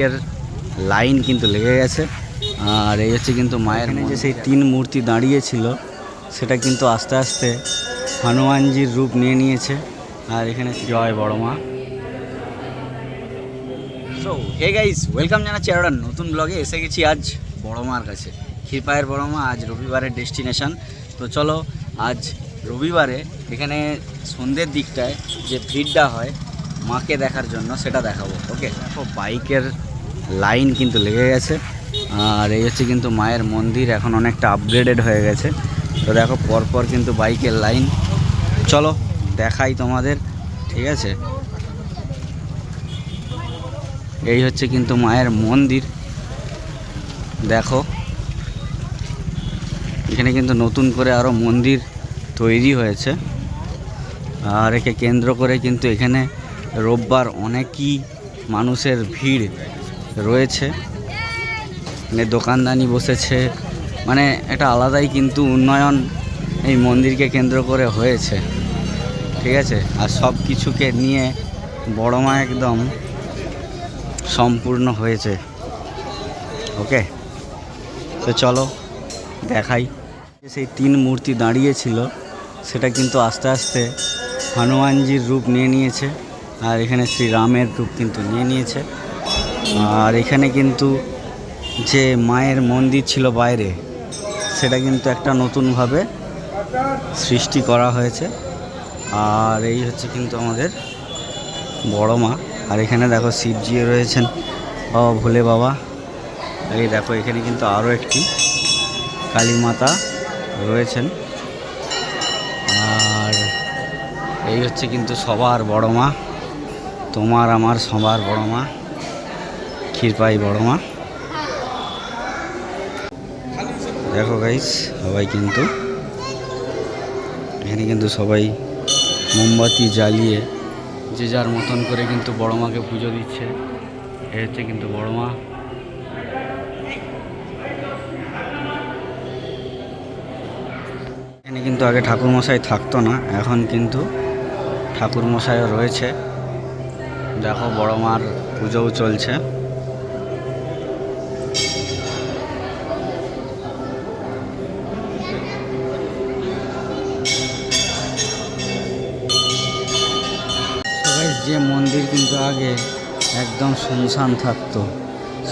বাইকের লাইন কিন্তু লেগে গেছে। আর এই হচ্ছে কিন্তু মায়ের যে সেই তিন মূর্তি দাঁড়িয়েছিল সেটা কিন্তু আস্তে আস্তে হনুমানজির রূপ নিয়ে নিয়েছে। আর এখানে জয় বড় মা। সো হে গাইস ওয়েলকাম জানাচ্ছি আর নতুন ব্লগে এসে গেছি আজ বড় মার কাছে। ক্ষীরপায়ের বড় মা আজ রবিবারের ডেস্টিনেশন তো চলো আজ রবিবারে এখানে সন্ধ্যের দিকটায় যে ভিড়টা হয় মাকে দেখার জন্য সেটা দেখাবো ওকে দেখো বাইকের লাইন কিন্তু লেগে গেছে। আর এই হচ্ছে কিন্তু মায়ের মন্দির, এখন অনেকটা আপগ্রেডেড হয়ে গেছে। তো দেখো, পরপর কিন্তু বাইকের লাইন। চলো, দেখাই তোমাদের, ঠিক আছে? এই হচ্ছে কিন্তু মায়ের মন্দির। দেখো, এখানে কিন্তু নতুন করে আরও মন্দির তৈরি হয়েছে। আর একে কেন্দ্র করে কিন্তু এখানে রোববার অনেকই মানুষের ভিড়। রয়েছে। মানে দোকানদানি বসেছে। মানে একটা আলাদাই কিন্তু উন্নয়ন এই মন্দিরকে কেন্দ্র করে হয়েছে। ঠিক আছে? আর সব কিছুকে নিয়ে বড় মা একদম সম্পূর্ণ হয়েছে। ওকে? তো চলো, দেখাই। সেই তিন মূর্তি দাঁড়িয়েছিল সেটা কিন্তু আস্তে আস্তে হনুমানজির রূপ নিয়ে নিয়েছে। আর এখানে শ্রীরামের রূপ কিন্তু নিয়ে নিয়েছে। আর এখানে কিন্তু যে মায়ের মন্দির ছিল বাইরে, সেটা কিন্তু একটা নতুনভাবে সৃষ্টি করা হয়েছে। আর এই হচ্ছে কিন্তু আমাদের বড় মা। আর এখানে দেখো শিবজিও রয়েছেন। বাবা ভোলে বাবা। এই দেখো, এখানে কিন্তু আরও একটি কালী মাতা রয়েছেন। আর এই হচ্ছে কিন্তু সবার বড় মা। তোমার আমার সবার বড় মা। ক্ষীরপাই বড় মা। দেখো গাইস সবাই কিন্তু, এখানে কিন্তু সবাই মোমবাতি জ্বালিয়ে যে যার মতন করে কিন্তু বড় মাকে পুজো দিচ্ছে। এ হচ্ছে কিন্তু বড় মা। এখানে কিন্তু আগে ঠাকুরমশাই থাকতো না, এখন কিন্তু ঠাকুরমশাইও রয়েছে। দেখো বড় মার পুজোও চলছে। যে মন্দির কিন্তু আগে একদম শুনশান থাকতো,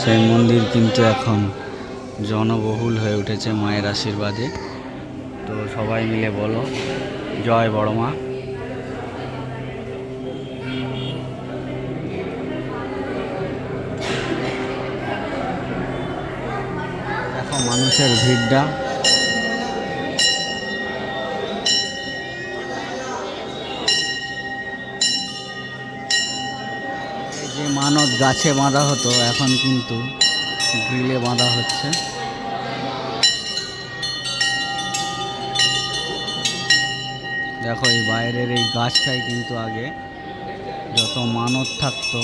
সেই মন্দির কিন্তু এখন জনবহুল হয়ে উঠেছে মায়ের আশীর্বাদে। তো সবাই মিলে বলো, জয় বড় মা। মানুষের ভিড়টা। মানত গাছে বাঁধা হতো, এখন কিন্তু গ্রিলে বাঁধা হচ্ছে। দেখো, এই বাইরের এই গাছটাই কিন্তু আগে যত মানত থাকতো,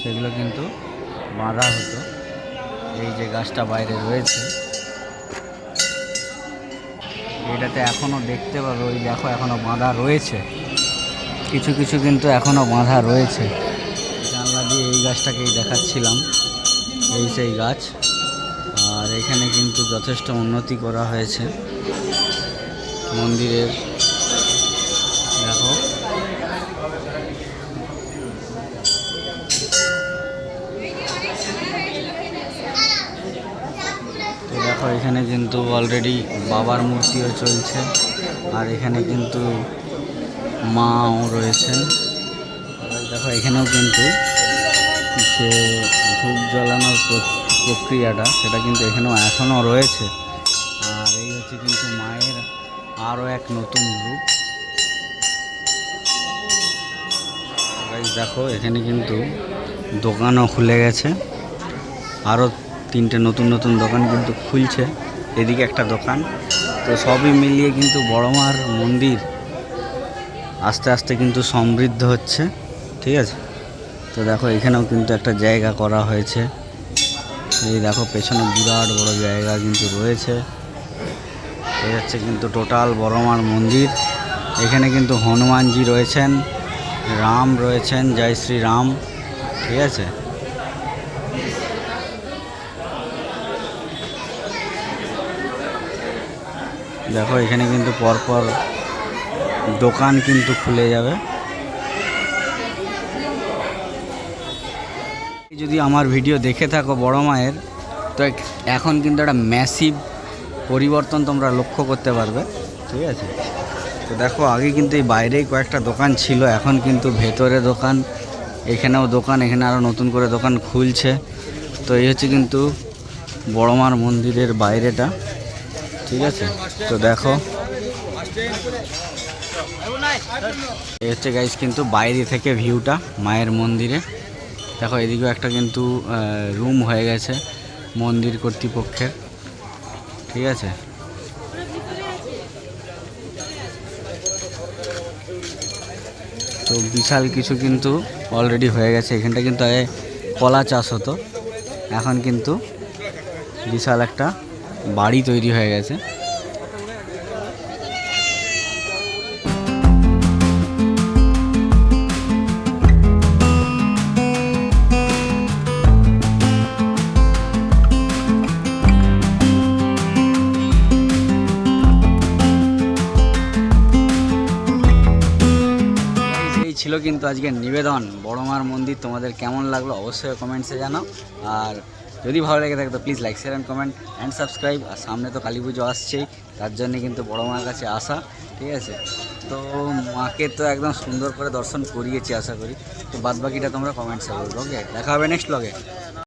সেগুলো কিন্তু বাঁধা হতো। এই যে গাছটা বাইরে রয়েছে। এটাতে এখনও দেখতে পাবে, ওই দেখো এখনও বাঁধা রয়েছে। কিছু কিছু কিন্তু এখনও বাঁধা রয়েছে। দিয়ে এই গাছটাকেই দেখাচ্ছিলাম, এই সেই গাছ। আর এখানে কিন্তু যথেষ্ট উন্নতি করা হয়েছে। মন্দিরের, দেখো। তো দেখো, এখানে কিন্তু অলরেডি বাবার মূর্তিও চলছে। আর এখানে কিন্তু মাও রয়েছেন। দেখো, এখানেও কিন্তু যে ধূপ জ্বালানোর প্র- প্রক্রিয়াটা, সেটা কিন্তু এখানেও এখনও রয়েছে। আর এই হচ্ছে কিন্তু মায়ের আরও এক নতুন রূপ। দেখো, এখানে কিন্তু দোকানও খুলে গেছে। আরও তিনটে নতুন নতুন দোকান কিন্তু খুলছে। এদিকে একটা দোকান। তো সবই মিলিয়ে কিন্তু বড় মার মন্দির আস্তে আস্তে কিন্তু সমৃদ্ধ হচ্ছে। ঠিক আছে? তো দেখো, এখানেও কিন্তু একটা জায়গা করা হয়েছে। এই দেখো, পেছনে বিরাট বড় জায়গা কিন্তু রয়েছে। এই হচ্ছে কিন্তু টোটাল বড়মার মন্দির। এখানে কিন্তু হনুমানজি রয়েছেন, রাম রয়েছেন, জয় শ্রী রাম, ঠিক আছে? দেখো, এখানে কিন্তু পরপর দোকান কিন্তু খুলে যাবে। যদি আমার ভিডিও দেখে থাকো বড় মায়ের, তো এখন কিন্তু একটা ম্যাসিভ পরিবর্তন তোমরা লক্ষ্য করতে পারবে, ঠিক আছে? তো দেখো, আগে কিন্তু এই বাইরেই কয়েকটা দোকান ছিল, এখন কিন্তু ভেতরে দোকান, এখানেও দোকান, এখানে আরও নতুন করে দোকান খুলছে। তো এই হচ্ছে কিন্তু বড়মার মন্দিরের বাইরেটা, ঠিক আছে? তো দেখো। এই হচ্ছে গাইজ কিন্তু বাইরে থেকে ভিউটা মায়ের মন্দিরে। দেখো, এদিকেও একটা কিন্তু রুম হয়ে গেছে মন্দির কর্তৃপক্ষের। ঠিক আছে? তো বিশাল কিছু কিন্তু অলরেডি হয়ে গেছে। এখানটা কিন্তু আগে কলা চাষ হতো। এখন কিন্তু বিশাল একটা বাড়ি তৈরি হয়ে গেছে। ছিল কিন্তু আজকের নিবেদন। বড়মার মন্দির তোমাদের কেমন লাগল অবশ্যই কমেন্টসে জানাও। আর যদি ভালো লেগে থাকে তো please like share and comment and subscribe আর সামনে তো কালী পুজো আসছেই, তার জন্যে কিন্তু বড় মার কাছে আসা, ঠিক আছে? তো মাকে তো একদম সুন্দর করে দর্শন করিয়েছি আশা করি। তো বাদ বাকিটা তোমরা কমেন্টসে বলব ওকে দেখা হবে নেক্সট ব্লগে